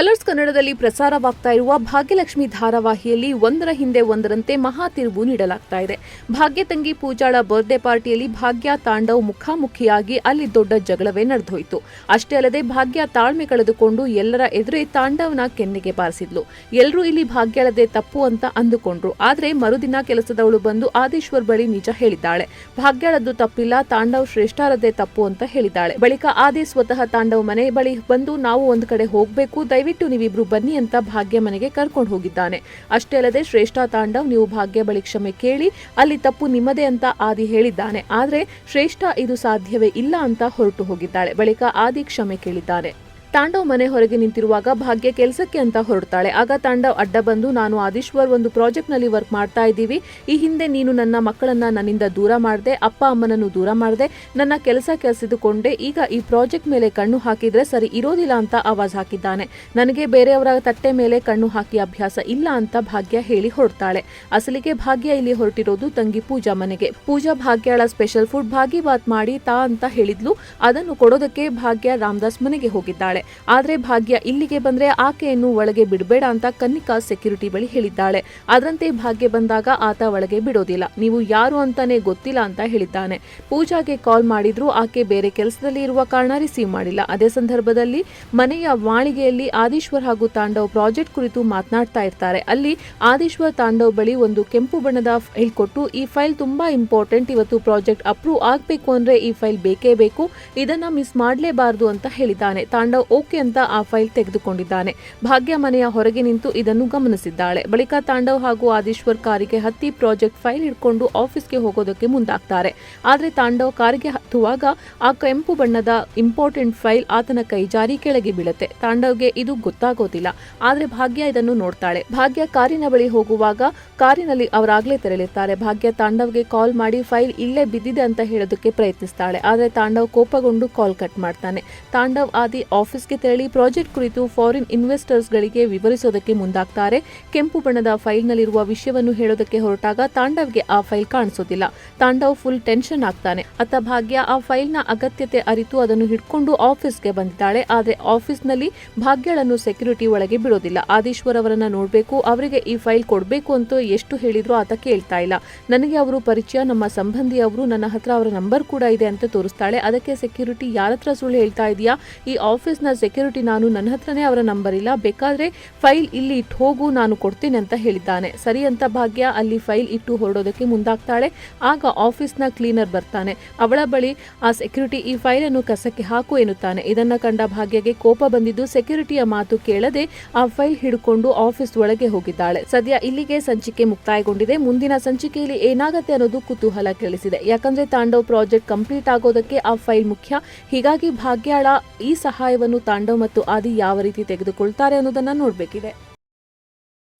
Colours ಕನ್ನಡದಲ್ಲಿ ಪ್ರಸಾರವಾಗ್ತಾ ಇರುವ ಭಾಗ್ಯಲಕ್ಷ್ಮಿ ಧಾರಾವಾಹಿಯಲ್ಲಿ ಒಂದರ ಹಿಂದೆ ಒಂದರಂತೆ ಮಹಾ ತಿರುವು ನೀಡಲಾಗ್ತಾ ಇದೆ. ಭಾಗ್ಯ ತಂಗಿ ಪೂಜಾಳ ಬರ್ತ್ಡೇ ಪಾರ್ಟಿಯಲ್ಲಿ ಭಾಗ್ಯ ತಾಂಡವ್ ಮುಖಾಮುಖಿಯಾಗಿ ಅಲ್ಲಿ ದೊಡ್ಡ ಜಗಳವೇ ನಡೆದೋಯಿತು. ಅಷ್ಟೇ ಅಲ್ಲದೆ ಭಾಗ್ಯ ತಾಳ್ಮೆ ಕಳೆದುಕೊಂಡು ಎಲ್ಲರ ಎದುರೇ ತಾಂಡವ್ನ ಕೆನ್ನೆಗೆ ಬಾರಿಸಿದ್ಲು. ಎಲ್ಲರೂ ಇಲ್ಲಿ ಭಾಗ್ಯಳದೇ ತಪ್ಪು ಅಂತ ಅಂದುಕೊಂಡ್ರು. ಆದ್ರೆ ಮರುದಿನ ಕೆಲಸದವಳು ಬಂದು ಆದೇಶ್ವರ್ ಬಳಿ ನಿಜ ಹೇಳಿದ್ದಾಳೆ. ಭಾಗ್ಯಳದ್ದು ತಪ್ಪಿಲ್ಲ, ತಾಂಡವ್ ಶ್ರೇಷ್ಠರದ್ದೇ ತಪ್ಪು ಅಂತ ಹೇಳಿದ್ದಾಳೆ. ಬಳಿಕ ಆದೇ ಸ್ವತಃ ತಾಂಡವ್ ಮನೆ ಬಳಿ ಬಂದು ನಾವು ಒಂದು ಕಡೆ ಹೋಗಬೇಕು, ದಯವಿಟ್ಟು ನೀವಿಬ್ರು ಬನ್ನಿ ಅಂತ ಭಾಗ್ಯ ಮನೆಗೆ ಕರ್ಕೊಂಡು ಹೋಗಿದ್ದಾನೆ. ಅಷ್ಟೇ ಅಲ್ಲದೆ ಶ್ರೇಷ್ಠ ತಾಂಡವ್ ನೀವು ಭಾಗ್ಯ ಬಳಿ ಕ್ಷಮೆ ಕೇಳಿ ಅಲ್ಲಿ ತಪ್ಪು ನಿಮ್ಮದೇ ಅಂತ ಆದಿ ಹೇಳಿದ್ದಾನೆ. ಆದರೆ ಶ್ರೇಷ್ಠ ಇದು ಸಾಧ್ಯವೇ ಇಲ್ಲ ಅಂತ ಹೊರಟು ಹೋಗಿದ್ದಾಳೆ. ಬಳಿಕ ಆದಿ ಕ್ಷಮೆ ಕೇಳಿದ್ದಾನೆ. ತಾಂಡವ್ ಮನೆ ಹೊರಗೆ ನಿಂತಿರುವಾಗ ಭಾಗ್ಯ ಕೆಲಸಕ್ಕೆ ಅಂತ ಹೊರಡ್ತಾಳೆ. ಆಗ ತಾಂಡವ್ ಅಡ್ಡ ಬಂದು, ನಾನು ಆದೀಶ್ವರ್ ಒಂದು ಪ್ರಾಜೆಕ್ಟ್ನಲ್ಲಿ ವರ್ಕ್ ಮಾಡ್ತಾ ಇದ್ದೀವಿ. ಈ ಹಿಂದೆ ನೀನು ನನ್ನ ಮಕ್ಕಳನ್ನ ನನ್ನಿಂದ ದೂರ ಮಾಡಿದೆ, ಅಪ್ಪ ಅಮ್ಮನನ್ನು ದೂರ ಮಾಡಿದೆ, ನನ್ನ ಕೆಲಸ ಕೆಲಸಿದುಕೊಂಡೆ. ಈಗ ಈ ಪ್ರಾಜೆಕ್ಟ್ ಮೇಲೆ ಕಣ್ಣು ಹಾಕಿದ್ರೆ ಸರಿ ಇರೋದಿಲ್ಲ ಅಂತ ಆವಾಜ್ ಹಾಕಿದ್ದಾನೆ. ನನಗೆ ಬೇರೆಯವರ ತಟ್ಟೆ ಮೇಲೆ ಕಣ್ಣು ಹಾಕಿ ಅಭ್ಯಾಸ ಇಲ್ಲ ಅಂತ ಭಾಗ್ಯ ಹೇಳಿ ಹೊರಡ್ತಾಳೆ. ಅಸಲಿಗೆ ಭಾಗ್ಯ ಇಲ್ಲಿ ಹೊರಟಿರೋದು ತಂಗಿ ಪೂಜಾ ಮನೆಗೆ. ಪೂಜಾ ಭಾಗ್ಯಳ ಸ್ಪೆಷಲ್ ಫುಡ್ ಭಾಗಿಬಾತ್ ಮಾಡಿ ತಾ ಅಂತ ಹೇಳಿದ್ಲು. ಅದನ್ನು ಕೊಡೋದಕ್ಕೆ ಭಾಗ್ಯ ರಾಮದಾಸ್ ಮನೆಗೆ ಹೋಗಿದ್ದಾಳೆ. ಆದ್ರೆ ಭಾಗ್ಯ ಇಲ್ಲಿಗೆ ಬಂದ್ರೆ ಆಕೆಯನ್ನು ಒಳಗೆ ಬಿಡಬೇಡ ಅಂತ ಕನ್ನಿಕಾ ಸೆಕ್ಯೂರಿಟಿ ಬಳಿ ಹೇಳಿದ್ದಾಳೆ. ಅದರಂತೆ ಭಾಗ್ಯ ಬಂದಾಗ ಆತ ಒಳಗೆ ಬಿಡೋದಿಲ್ಲ. ನೀವು ಯಾರು ಅಂತಾನೆ ಗೊತ್ತಿಲ್ಲ ಅಂತ ಹೇಳಿದ್ದಾನೆ. ಪೂಜಾಗೆ ಕಾಲ್ ಮಾಡಿದ್ರು ಆಕೆ ಬೇರೆ ಕೆಲಸದಲ್ಲಿ ಇರುವ ಕಾರಣ ರಿಸೀವ್ ಮಾಡಿಲ್ಲ. ಅದೇ ಸಂದರ್ಭದಲ್ಲಿ ಮನೆಯ ಮಾಳಿಗೆಯಲ್ಲಿ ಆದೀಶ್ವರ್ ಹಾಗೂ ತಾಂಡವ್ ಪ್ರಾಜೆಕ್ಟ್ ಕುರಿತು ಮಾತನಾಡ್ತಾ ಇರ್ತಾರೆ. ಅಲ್ಲಿ ಆದೀಶ್ವರ್ ತಾಂಡವ್ ಬಳಿ ಒಂದು ಕೆಂಪು ಬಣ್ಣದ ಫೈಲ್ ಕೊಟ್ಟು ಈ ಫೈಲ್ ತುಂಬಾ ಇಂಪಾರ್ಟೆಂಟ್. ಇವತ್ತು ಪ್ರಾಜೆಕ್ಟ್ ಅಪ್ರೂವ್ ಆಗಬೇಕು ಅಂದ್ರೆ ಈ ಫೈಲ್ ಬೇಕೇ ಬೇಕು. ಇದನ್ನ ಮಿಸ್ ಮಾಡಲೇಬಾರದು ಅಂತ ಹೇಳಿದ್ದಾನೆ. ತಾಂಡವ್ ಓಕೆ ಅಂತ ಆ ಫೈಲ್ ತೆಗೆದುಕೊಂಡಿದ್ದಾನೆ. ಭಾಗ್ಯ ಮನೆಯ ಹೊರಗೆ ನಿಂತು ಇದನ್ನು ಗಮನಿಸಿದ್ದಾಳೆ. ಬಳಿಕ ತಾಂಡವ್ ಹಾಗೂ ಆದೀಶ್ವರ್ ಕಾರಿಗೆ ಹತ್ತಿ ಪ್ರಾಜೆಕ್ಟ್ ಫೈಲ್ ಹಿಡ್ಕೊಂಡು ಆಫೀಸ್ಗೆ ಹೋಗೋದಕ್ಕೆ ಮುಂದಾಗ್ತಾರೆ. ಆದ್ರೆ ತಾಂಡವ್ ಕಾರಿಗೆ ಹತ್ತುವಾಗ ಆ ಕೆಂಪು ಬಣ್ಣದ ಇಂಪಾರ್ಟೆಂಟ್ ಫೈಲ್ ಆತನ ಕೈ ಜಾರಿ ಕೆಳಗೆ ಬೀಳುತ್ತೆ. ತಾಂಡವ್ಗೆ ಇದು ಗೊತ್ತಾಗೋದಿಲ್ಲ. ಆದ್ರೆ ಭಾಗ್ಯ ಇದನ್ನು ನೋಡ್ತಾಳೆ. ಭಾಗ್ಯ ಕಾರಿನ ಬಳಿ ಹೋಗುವಾಗ ಕಾರಿನಲ್ಲಿ ಅವರಾಗ್ಲೇ ತೆರಳಿರ್ತಾರೆ. ಭಾಗ್ಯ ತಾಂಡವ್ಗೆ ಕಾಲ್ ಮಾಡಿ ಫೈಲ್ ಇಲ್ಲೇ ಬಿದ್ದಿದೆ ಅಂತ ಹೇಳೋದಕ್ಕೆ ಪ್ರಯತ್ನಿಸ್ತಾಳೆ. ಆದ್ರೆ ತಾಂಡವ್ ಕೋಪಗೊಂಡು ಕಾಲ್ ಕಟ್ ಮಾಡ್ತಾನೆ. ತಾಂಡವ್ ಆದಿ ಆಫೀಸ್ಗೆ ತೆರಳಿ ಪ್ರಾಜೆಕ್ಟ್ ಕುರಿತು ಫಾರಿನ್ ಇನ್ವೆಸ್ಟರ್ಸ್ಗಳಿಗೆ ವಿವರಿಸೋದಕ್ಕೆ ಮುಂದಾಗ್ತಾರೆ. ಕೆಂಪು ಬಣ್ಣದ ಫೈಲ್ನಲ್ಲಿರುವ ವಿಷಯವನ್ನು ಹೇಳೋದಕ್ಕೆ ಹೊರಟಾಗ ತಾಂಡವ್ಗೆ ಆ ಫೈಲ್ ಕಾಣಿಸೋದಿಲ್ಲ. ತಾಂಡವ್ ಫುಲ್ ಟೆನ್ಷನ್ ಆಗ್ತಾನೆ. ಅತ್ತ ಭಾಗ್ಯ ಆ ಫೈಲ್ನ ಅಗತ್ಯತೆ ಅರಿತು ಅದನ್ನು ಹಿಡ್ಕೊಂಡು ಆಫೀಸ್ಗೆ ಬಂದಿದ್ದಾಳೆ. ಆದರೆ ಆಫೀಸ್ನಲ್ಲಿ ಭಾಗ್ಯಳನ್ನು ಸೆಕ್ಯೂರಿಟಿ ಒಳಗೆ ಬಿಡೋದಿಲ್ಲ. ಆದೀಶ್ವರ್ ಅವರನ್ನ ನೋಡಬೇಕು, ಅವರಿಗೆ ಈ ಫೈಲ್ ಕೊಡಬೇಕು ಅಂತ ಎಷ್ಟು ಹೇಳಿದ್ರು ಆತ ಕೇಳ್ತಾ ಇಲ್ಲ. ನನಗೆ ಅವರು ಪರಿಚಯ, ನಮ್ಮ ಸಂಬಂಧಿ ಅವರು ನನ್ನ ಹತ್ರ ಅವರ ನಂಬರ್ ಕೂಡ ಇದೆ ಅಂತ ತೋರಿಸ್ತಾಳೆ. ಅದಕ್ಕೆ ಸೆಕ್ಯೂರಿಟಿ, ಯಾರತ್ರ ಸುಳ್ಳು ಹೇಳ್ತಾ ಇದೆಯಾ? ಈ ಆಫೀಸ್ನ ಸೆಕ್ಯೂರಿಟಿ ನಾನು ನನ್ನ ಹತ್ರನೇ ಅವರ ನಂಬರ್ ಇಲ್ಲ. ಬೇಕಾದ್ರೆ ಫೈಲ್ ಇಲ್ಲಿ ಇಟ್ಟು ಹೋಗು, ನಾನು ಕೊಡ್ತೀನಿ ಅಂತ ಹೇಳಿದ್ದಾನೆ. ಸರಿ ಅಂತ ಭಾಗ್ಯ ಅಲ್ಲಿ ಫೈಲ್ ಇಟ್ಟು ಹೊರಡೋದಕ್ಕೆ ಮುಂದಾಗ್ತಾಳೆ. ಆಗ ಆಫೀಸ್ನ ಕ್ಲೀನರ್ ಬರ್ತಾನೆ. ಅವಳ ಬಳಿ ಆ ಸೆಕ್ಯೂರಿಟಿ ಈ ಫೈಲ್ ಅನ್ನು ಕಸಕ್ಕೆ ಹಾಕು ಎನ್ನುತ್ತಾನೆ. ಇದನ್ನ ಕಂಡ ಭಾಗ್ಯಗೆ ಕೋಪ ಬಂದಿದ್ದು ಸೆಕ್ಯೂರಿಟಿಯ ಮಾತು ಕೇಳದೆ ಆ ಫೈಲ್ ಹಿಡ್ಕೊಂಡು ಆಫೀಸ್ ಒಳಗೆ ಹೋಗಿದ್ದಾಳೆ. ಸದ್ಯ ಇಲ್ಲಿಗೆ ಸಂಚಿಕೆ ಮುಕ್ತಾಯಗೊಂಡಿದೆ. ಮುಂದಿನ ಸಂಚಿಕೆಯಲ್ಲಿ ಏನಾಗುತ್ತೆ ಅನ್ನೋದು ಕುತೂಹಲ ಕೇಳಿಸಿದೆ. ಯಾಕಂದ್ರೆ ತಾಂಡವ್ ಪ್ರಾಜೆಕ್ಟ್ ಕಂಪ್ಲೀಟ್ ಆಗೋದಕ್ಕೆ ಆ ಫೈಲ್ ಮುಖ್ಯ. ಹೀಗಾಗಿ ಭಾಗ್ಯಾಳ ಈ ಸಹಾಯವನ್ನು ತಾಂಡವ್ ಮತ್ತು ಆದಿ ಯಾವ ರೀತಿ ತೆಗೆದುಕೊಳ್ತಾರೆ ಅನ್ನೋದನ್ನ ನೋಡ್ಬೇಕಿದೆ.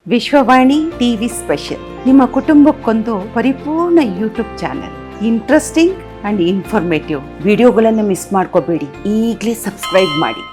Vishwavani TV special. ನಿಮ್ಮ ಕುಟುಂಬಕ್ಕೊಂದು ಪರಿಪೂರ್ಣ YouTube channel. Interesting and informative. ವಿಡಿಯೋಗಳನ್ನು ಮಿಸ್ ಮಾಡ್ಕೋಬೇಡಿ. ಈಗಲೇ ಸಬ್ಸ್ಕ್ರೈಬ್ ಮಾಡಿ.